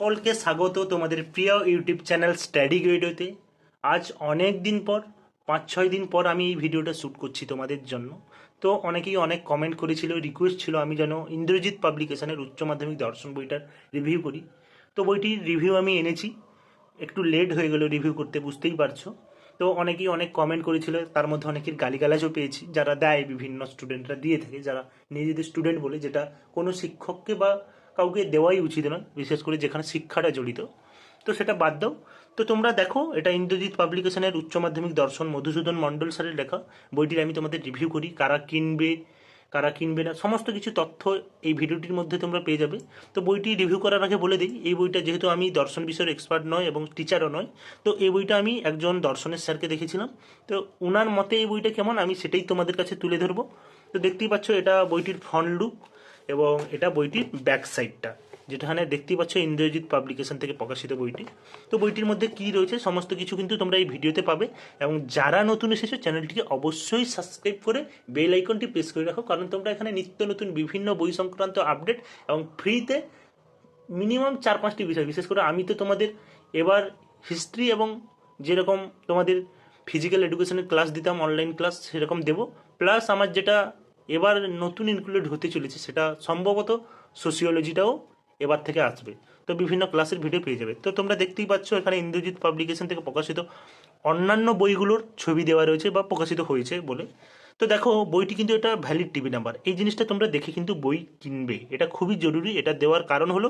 সকলকে স্বাগত তোমাদের প্রিয় ইউটিউব চ্যানেল স্টাডি গাইডতে আজ অনেক দিন পর, পাঁচ ছয় দিন পর আমি এই ভিডিওটা শ্যুট করছি তোমাদের জন্য। তো অনেকেই অনেক কমেন্ট করেছিল রিকোয়েস্ট ছিল আমি যেন ইন্দ্রজিৎ পাবলিকেশনের উচ্চ মাধ্যমিক দর্শন বইটার রিভিউ করি। তো বইটির রিভিউ আমি এনেছি। একটু লেট হয়ে গেল রিভিউ করতে, বুঝতেই পারছ। তো অনেকেই অনেক কমেন্ট করেছিল, তার মধ্যে অনেকের গালিগালাজও পেয়েছি। যারা দেয়, বিভিন্ন স্টুডেন্টরা দিয়ে থাকে, যারা নিজেদের স্টুডেন্ট বলে, যেটা কোনো শিক্ষককে বা কাউকে দেওয়াই উচিত নয়, বিশেষ করে যেখানে শিক্ষাটা জড়িত। তো সেটা বাদ দাও। তো তোমরা দেখো, এটা ইন্দ্রজিৎ পাবলিকেশনের উচ্চ মাধ্যমিক দর্শন, মধুসূদন মণ্ডল স্যারের লেখা। বইটির আমি তোমাদের রিভিউ করি, কারা কিনবে কারা কিনবে না, সমস্ত কিছু তথ্য এই ভিডিওটির মধ্যে তোমরা পেয়ে যাবে। তো বইটি রিভিউ করার আগে বলে দিই, এই বইটা যেহেতু আমি দর্শন বিষয়ের এক্সপার্ট নয় এবং টিচারও নয়, তো এই বইটা আমি একজন দর্শনের স্যারকে দেখেছিলাম। তো ওনার মতে এই বইটা কেমন, আমি সেটাই তোমাদের কাছে তুলে ধরবো। তো দেখতেই পাচ্ছ, এটা বইটির ফ্রন্ট লুক এবং এটা বইটির ব্যাক সাইডটা যেখানে দেখতে পাচ্ছ ইন্দ্রজিৎ পাবলিকেশন থেকে প্রকাশিত বইটি। তো বইটির মধ্যে কি রয়েছে, সমস্ত কিছু কিন্তু তোমরা এই ভিডিওতে পাবে এবং যারা নতুন এসেছ, চ্যানেলটিকে অবশ্যই সাবস্ক্রাইব করে বেল আইকনটি প্রেস করে রাখো, কারণ তোমরা এখানে নিত্য নতুন বিভিন্ন বই সংক্রান্ত আপডেট এবং ফ্রিতে মিনিমাম চার পাঁচটি বিষয়, বিশেষ করে আমি তো তোমাদের এবার হিস্ট্রি এবং যেরকম তোমাদের ফিজিক্যাল এডুকেশনের ক্লাস দিতাম অনলাইন ক্লাস সেরকম দেবো প্লাস আমার যেটা এবার নতুন ইনক্লুড হতে চলেছে, সেটা সম্ভবত সোসিওলজিটাও এবার থেকে আসবে। তো বিভিন্ন ক্লাসের ভিডিও পেয়ে যাবে। তো তোমরা দেখতেই পাচ্ছ, এখানে ইন্দ্রজিৎ পাবলিকেশন থেকে প্রকাশিত অন্যান্য বইগুলোর ছবি দেওয়া রয়েছে বা প্রকাশিত হয়েছে বলে। তো দেখো, বইটি কিন্তু এটা ভ্যালিড টিভি নাম্বার এই জিনিসটা তোমরা দেখে কিন্তু বই কিনবে। এটা খুবই জরুরি। এটা দেওয়ার কারণ হলো,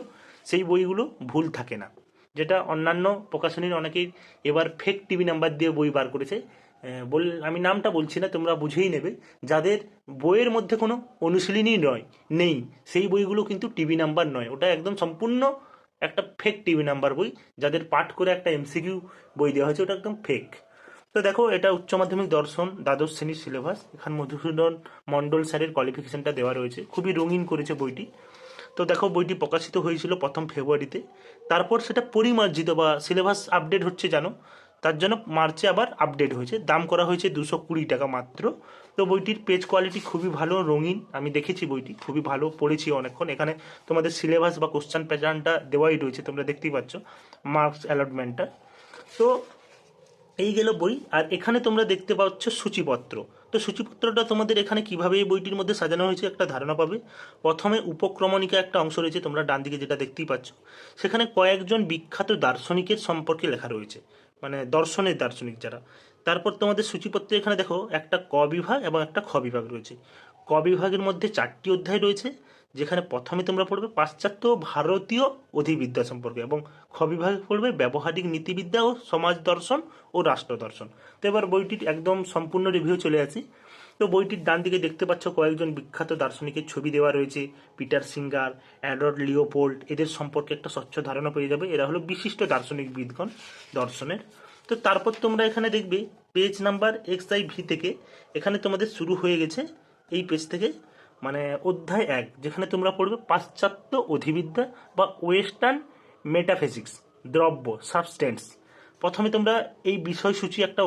সেই বইগুলো ভুল থাকে না। যেটা অন্যান্য প্রকাশনীর অনেকেই এবার ফেক টিভি নাম্বার দিয়ে বই বার করেছে। বল, আমি নামটা বলছি না, তোমরা বুঝেই নেবে। যাদের বইয়ের মধ্যে কোনো অনুশীলনী নয়, নেই, সেই বইগুলো কিন্তু টিভি নাম্বার নয়। ওটা একদম সম্পূর্ণ একটা ফেক টিভি নাম্বার বই, যাদের পাঠ করে একটা এমসিকিউ বই দেওয়া হয়েছে, ওটা একদম ফেক তো দেখো, এটা উচ্চ মাধ্যমিক দর্শন, দ্বাদশ শ্রেণির সিলেবাস এখানে মধুসূদন মণ্ডল স্যারের কোয়ালিফিকেশনটা দেওয়া রয়েছে। খুবই রঙিন করেছে বইটি। তো দেখো, বইটি প্রকাশিত হয়েছিল প্রথম ফেব্রুয়ারিতে। তারপর সেটা পরিমার্জিত বা সিলেবাস আপডেট হচ্ছে, জানো? তার জন্য মার্চে আবার আপডেট হয়েছে। দাম করা হয়েছে দুশো কুড়ি টাকা মাত্র। তো বইটির পেজ কোয়ালিটি খুবই ভালো, রঙিন। আমি দেখেছি বইটি, খুবই ভালো পড়েছি অনেকক্ষণ। এখানে তোমাদের সিলেবাস বা কোশ্চান প্যাটার্নটা দেওয়াই রয়েছে, তোমরা দেখতেই পাচ্ছ মার্কস অ্যালটমেন্টটা তো এই গেল বই। আর এখানে তোমরা দেখতে পাচ্ছ সূচিপত্র। তো সূচিপত্রটা তোমাদের এখানে কীভাবে এই বইটির মধ্যে সাজানো হয়েছে একটা ধারণা পাবে। প্রথমে উপক্রমণিকা একটা অংশ রয়েছে, তোমরা ডান দিকে যেটা দেখতেই পাচ্ছ। সেখানে কয়েকজন বিখ্যাত দার্শনিকের সম্পর্কে লেখা রয়েছে। মানে দর্শনের দার্শনিক যারা। তারপর তোমাদের সূচিপত্রে এখানে দেখো, একটা ক বিভাগ এবং একটা খ বিভাগ রয়েছে। ক বিভাগের মধ্যে চারটি অধ্যায় রয়েছে, যেখানে প্রথমে তোমরা পড়বে পাশ্চাত্য, ভারতীয় অধিবিদ্যা সম্পর্কে এবং খ বিভাগে পড়বে ব্যবহারিক নীতিবিদ্যা ও সমাজ দর্শন ও রাষ্ট্র দর্শন। তো এবার বইটির একদম সম্পূর্ণ রিভিউ চলে আসি। তো বইটির ডান দিকে দেখতে পাচ্ছ কয়েকজন বিখ্যাত দার্শনিকের ছবি দেওয়া রয়েছে। পিটার সিঙ্গার অ্যাডওয়ার্ড লিওপোল্ড, এদের সম্পর্কে একটা স্বচ্ছ ধারণা পেয়ে যাবে। এরা হলো বিশিষ্ট দার্শনিক বিদগণ দর্শনের। তো তারপর তোমরা এখানে দেখবে, page number X I V থেকে এখানে তোমাদের শুরু হয়ে গেছে এই পেজ থেকে মানে অধ্যায় এক, যেখানে তোমরা পড়বে পাশ্চাত্য অধিবিদ্যা বা ওয়েস্টার্ন মেটাফিজিক্স, দ্রব্য, সাবস্টেন্স। প্রথমে তোমরা এই বিষয়সূচি একটা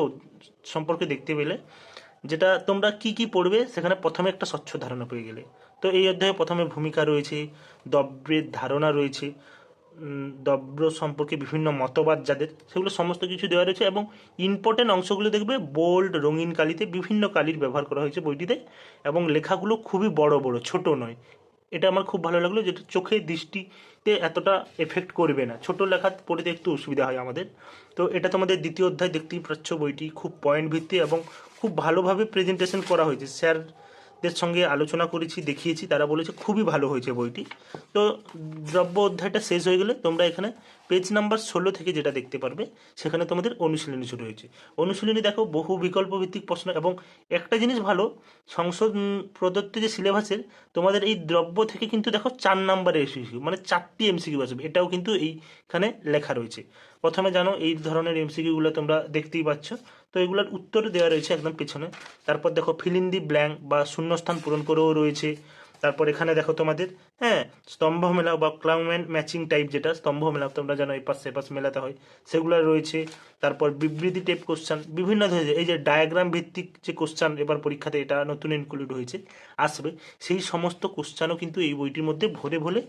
সম্পর্কে দেখতে পেলে। যেটা তোমরা কি কি পড়বে, সেখানে প্রথমে একটা স্বচ্ছ ধারণা পেয়ে গেলে। তো এই অধ্যায়ে প্রথমে ভূমিকা রয়েছে, দ্রব্যের ধারণা রয়েছে দ্রব্য সম্পর্কে বিভিন্ন মতবাদ যাদের, সেগুলো সমস্ত কিছু দেওয়া রয়েছে এবং ইম্পর্টেন্ট অংশগুলো দেখবে বোল্ড রঙিন কালিতে বিভিন্ন কালির ব্যবহার করা হয়েছে বইটিতে এবং লেখাগুলো খুবই বড় বড়, ছোট নয়। এটা আমার খুব ভালো লাগল যেটা চোখে দৃষ্টিতে এতটা এফেক্ট করবে না। ছোট লেখা পড়তে একটু অসুবিধা হয় আমাদের। তো এটা তোমাদের দ্বিতীয় অধ্যায় দেখতেই পাচ্ছ বইটি খুব পয়েন্ট ভিত্তি এবং খুব ভালোভাবে প্রেজেন্টেশন করা হয়েছে। স্যারদের সঙ্গে আলোচনা করেছি, দেখিয়েছি। তারা বলেছে, খুবই ভালো হয়েছে বইটি। তো দ্রব্য অধ্যায়টা শেষ হয়ে গেলে তোমরা এখানে পেজ নাম্বার ষোলো থেকে যেটা দেখতে পারবে, সেখানে তোমাদের অনুশীলনী শুরু হয়েছে। অনুশীলনী দেখো, বহু বিকল্প ভিত্তিক প্রশ্ন এবং একটা জিনিস ভালো, সংসদ প্রদত্ত যে সিলেবাসের তোমাদের এই দ্রব্য থেকে কিন্তু দেখো চার নাম্বারে এসেছি মানে চারটি এমসিকিউ আসবে। এটাও কিন্তু এইখানে লেখা রয়েছে। প্রথমে জানো, এই ধরনের এমসিকিউগুলো তোমরা দেখতেই পাচ্ছ। তো এগুলোর উত্তর দেওয়া রয়েছে একদম পেছনে। তারপর দেখো ফিল ইন দি ব্ল্যাঙ্ক বা শূন্যস্থান পূরণ করেও রয়েছে। তারপর এখানে দেখো তোমাদের হ্যাঁ স্তম্ভ মেলা বা ক্লাউম্যান ম্যাচিং টাইপ যেটা, স্তম্ভ মেলা তোমরা জানো, এই পাশ পাশ মেলাতে হয়। সেগুলো রয়েছে। তারপর বিবৃতি টাইপ কোশ্চান বিভিন্ন ধরনের, এই যে ডায়াগ্রাম ভিত্তিক যে কোশ্চান এবার পরীক্ষাতে এটা নতুন ইনক্লুড হয়েছে, আসবে। সেই সমস্ত কোশ্চানও কিন্তু এই বইটির মধ্যে ভরে ভরে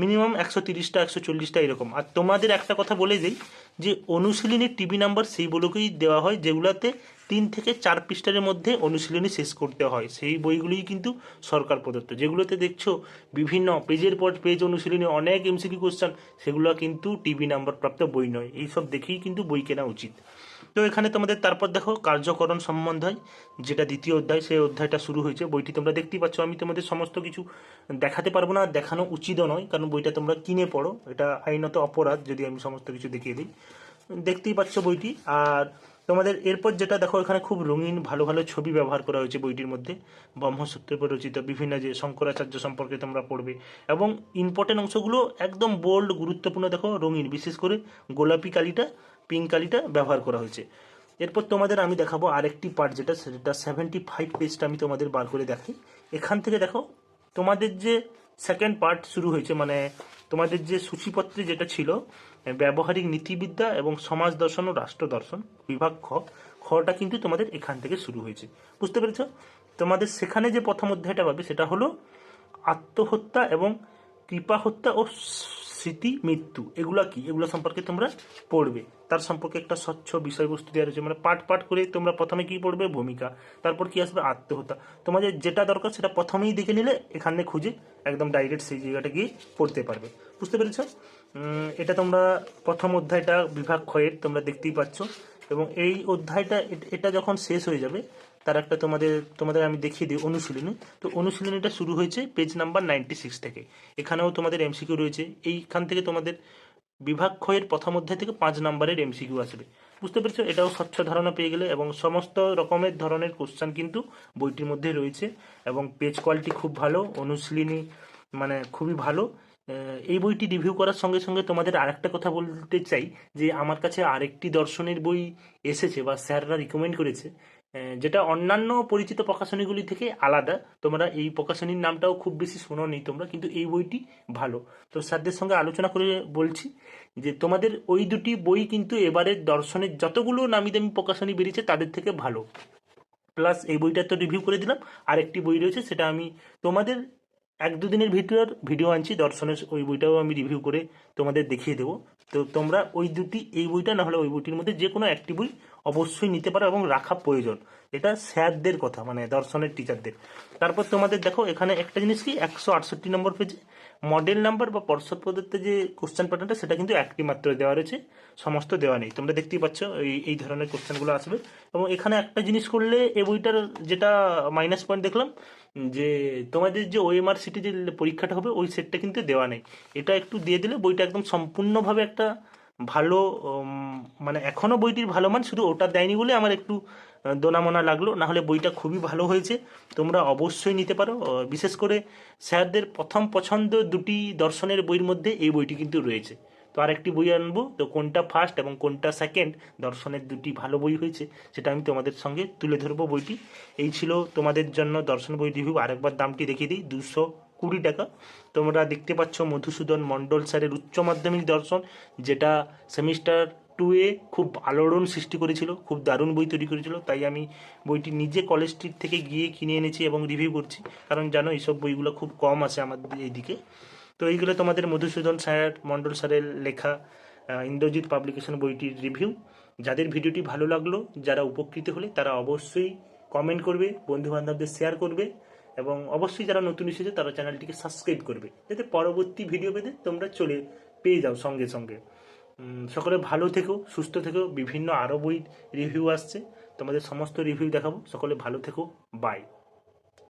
মিনিমাম একশো তিরিশটা, একশো চল্লিশটা এরকম। আর তোমাদের একটা কথা বলে দিই, যে অনুশীলনীর টিভি নাম্বার সেইগুলোকেই দেওয়া হয়, যেগুলোতে তিন থেকে চার পৃষ্ঠার মধ্যে অনুশীলনী শেষ করতে হয়। সেই বইগুলোই কিন্তু সরকার প্রদত্ত। যেগুলোতে দেখছ বিভিন্ন পেজের পর পেজ অনুশীলনী, অনেক এমসিকিউ কোশ্চেন সেগুলো কিন্তু টিভি নাম্বার প্রাপ্ত বই নয়। এইসব দেখেই কিন্তু বই কেনা উচিত। তো এখানে তোমাদের, তারপর দেখো কার্যকরণ সম্বন্ধ হয় যেটা দ্বিতীয় অধ্যায়, সেই অধ্যায়টা শুরু হয়েছে। বইটি তোমরা দেখতেই পাচ্ছ। আমি তোমাদের সমস্ত কিছু দেখাতে পারব না, দেখানো উচিতও নয়, কারণ বইটা তোমরা কিনে পড়ো। এটা আইনত অপরাধ, যদি আমি সমস্ত কিছু দেখিয়ে দিই। দেখতেই পাচ্ছ বইটি। আর তোমাদের এরপর যেটা দেখো, এখানে খুব রঙিন, ভালো ভালো ছবি ব্যবহার করা হয়েছে বইটির মধ্যে। ব্রহ্মসূত্রের উপর রচিত বিভিন্ন যে শঙ্করাচার্য সম্পর্কে তোমরা পড়বে। এবং ইম্পর্টেন্ট অংশগুলো একদম বোল্ড গুরুত্বপূর্ণ, দেখো, রঙিন। বিশেষ করে গোলাপি কালিটা পিঙ্ক কালিটা ব্যবহার করা হয়েছে। এরপর তোমাদের আমি দেখাবো আরেকটি পার্ট যেটা, সেটা সেভেন্টি ফাইভ পেজটা আমি তোমাদের বার করে দেখাই। এখান থেকে দেখো, তোমাদের যে সেকেন্ড পার্ট শুরু হয়েছে মানে তোমাদের যে সূচিপত্রে যেটা ছিল ব্যবহারিক নীতিবিদ্যা এবং সমাজ দর্শন ও রাষ্ট্র দর্শন বিভাগ খ, খটা কিন্তু তোমাদের এখান থেকে শুরু হয়েছে। বুঝতে পেরেছ? তোমাদের সেখানে যে প্রথম অধ্যায়টা পাবে সেটা হলো আত্মহত্যা এবং কৃপা হত্যা ও স্মৃতি, মৃত্যু, এগুলো কি? এগুলো সম্পর্কে তোমরা পড়বে। তার সম্পর্কে একটা স্বচ্ছ বিষয়বস্তু দেওয়া রয়েছে। মানে পাঠ পাঠ করে তোমরা প্রথমে কি পড়বে? ভূমিকা। তারপর কি আসবে? আত্মহত্যা। তোমাদের যেটা দরকার সেটা প্রথমেই দেখে নিলে এখানে খুঁজে একদম ডাইরেক্ট সেই জায়গাটা গিয়ে পড়তে পারবে। বুঝতে পেরেছ? এটা তোমরা প্রথম অধ্যায়টা বিভাগ ক্ষয়ের তোমরা দেখতেই পাচ্ছ। এবং এই অধ্যায়টা, এট- যখন শেষ হয়ে যাবে, তার একটা তোমাদের তোমাদের আমি দেখিয়ে দিই অনুশীলনী। তো অনুশীলনীটা শুরু হয়েছে পেজ নাম্বার নাইনটি সিক্স থেকে। এখানেও তোমাদের এমসিকিউ রয়েছে। এইখান থেকে তোমাদের বিভাগ ক্ষয়ের প্রথম অধ্যায় থেকে পাঁচ নাম্বারের এমসিকিউ আসবে। বুঝতে পেরেছ? এটাও স্বচ্ছ ধারণা পেয়ে গেলে এবং সমস্ত রকমের ধরনের কোশ্চেন কিন্তু বইটির মধ্যে রয়েছে এবং পেজ কোয়ালিটি খুব ভালো, অনুশীলনী মানে খুবই ভালো। এই বইটি রিভিউ করার সঙ্গে সঙ্গে তোমাদের আরেকটা কথা বলতে চাই, যে আমার কাছে আরেকটি দর্শনের বই এসেছে বা স্যাররা রিকমেন্ড করেছে যেটা অন্যান্য পরিচিত প্রকাশনীগুলি থেকে আলাদা। তোমরা এই প্রকাশনীর নামটাও খুব বেশি শোনো নি তোমরা, কিন্তু এই বইটি ভালো। তো স্যারদের সঙ্গে আলোচনা করে বলছি যে তোমাদের ওই দুটি বই কিন্তু এবারের দর্শনের যতগুলো নামি দামি প্রকাশনী বেরিয়েছে তাদের থেকে ভালো। প্লাস এই বইটা তো রিভিউ করে দিলাম, আরেকটি বই রয়েছে, সেটা আমি তোমাদের এক দুদিনের ভিডিওর ভিডিও আনছি, দর্শনের ওই বইটাও আমি রিভিউ করে তোমাদের দেখিয়ে দেবো। তো তোমরা ওই দুটি, এই বইটা না হলে ওই বইটির মধ্যে যে কোনো একটি বই অবশ্যই নিতে পারো এবং রাখা প্রয়োজন। এটা স্যারদের কথা মানে দর্শনের টিচারদের তারপর তোমাদের দেখো, এখানে একটা জিনিস কি, একশো আটষট্টি নম্বর পেজে মডেল নাম্বার বা পর্ষদ প্রদত্ত যে কোশ্চেন প্যাটার্নটা সেটা কিন্তু একটি মাত্র দেওয়া রয়েছে, সমস্ত দেওয়া নেই। তোমরা দেখতেই পাচ্ছ, এই এই ধরনের কোশ্চেনগুলো আসবে। এবং এখানে একটা জিনিস করলে, এই বইটার যেটা মাইনাস পয়েন্ট দেখলাম যে তোমাদের যে ওএমআর সিটি যে পরীক্ষাটা হবে, ওই সেটটা কিন্তু দেওয়া নেই। এটা একটু দিয়ে দিলে বইটা একদম সম্পূর্ণভাবে একটা ভালো মানে এখনও বইটির ভালো মান শুধু ওটা দেয়নি বলে আমার একটু দোনামোনা লাগল। না হলে বইটা খুবই ভালো হয়েছে। তোমরা অবশ্যই নিতে পারো। বিশেষ করে স্যারদের প্রথম পছন্দ দুটি দর্শনের বইয়ের মধ্যে এই বইটি কিন্তু রয়েছে। তো আরেকটি বই আনব, তো কোনটা ফার্স্ট এবং কোনটা সেকেন্ড দর্শনের দুটি ভালো বই হয়েছে, সেটা আমি তোমাদের সঙ্গে তুলে ধরবো বইটি। এই ছিল তোমাদের জন্য দর্শন বই রিভিউ আরেকবার দামটি দেখিয়ে দিই, দুশো কুড়ি টাকা। তোমরা দেখতে পাচ্ছ মধুসূদন মণ্ডল স্যারের উচ্চ মাধ্যমিক দর্শন, যেটা সেমিস্টার টু এ খুব আলোড়ন সৃষ্টি করেছিল, খুব দারুণ বই তৈরি করেছিল। তাই আমি বইটি নিজে কলেজ স্ট্রিট থেকে গিয়ে কিনে এনেছি এবং রিভিউ করছি। কারণ জানো, এইসব বইগুলো খুব কম আছে আমাদের এইদিকে। তো এইগুলো তোমাদের মধুসূদন স্যার মণ্ডল স্যারের লেখা ইন্দ্রজিৎ পাবলিকেশন বইটির রিভিউ যাদের ভিডিওটি ভালো লাগল, যারা উপকৃত হলে তারা অবশ্যই কমেন্ট করবে বন্ধু বান্ধবদের শেয়ার করবে এবং অবশ্যই যারা নতুন এসেছে তারা চ্যানেলটিকে সাবস্ক্রাইব করবে, যাতে পরবর্তী ভিডিও পেতে তোমরা চলে পেয়ে যাও সঙ্গে সঙ্গে। সকলে ভালো থেকো, সুস্থ থেকো, বিভিন্ন আরও বই রিভিউ আসছে। তোমাদের সমস্ত রিভিউ দেখাবো। সকলে ভালো থেকো বাই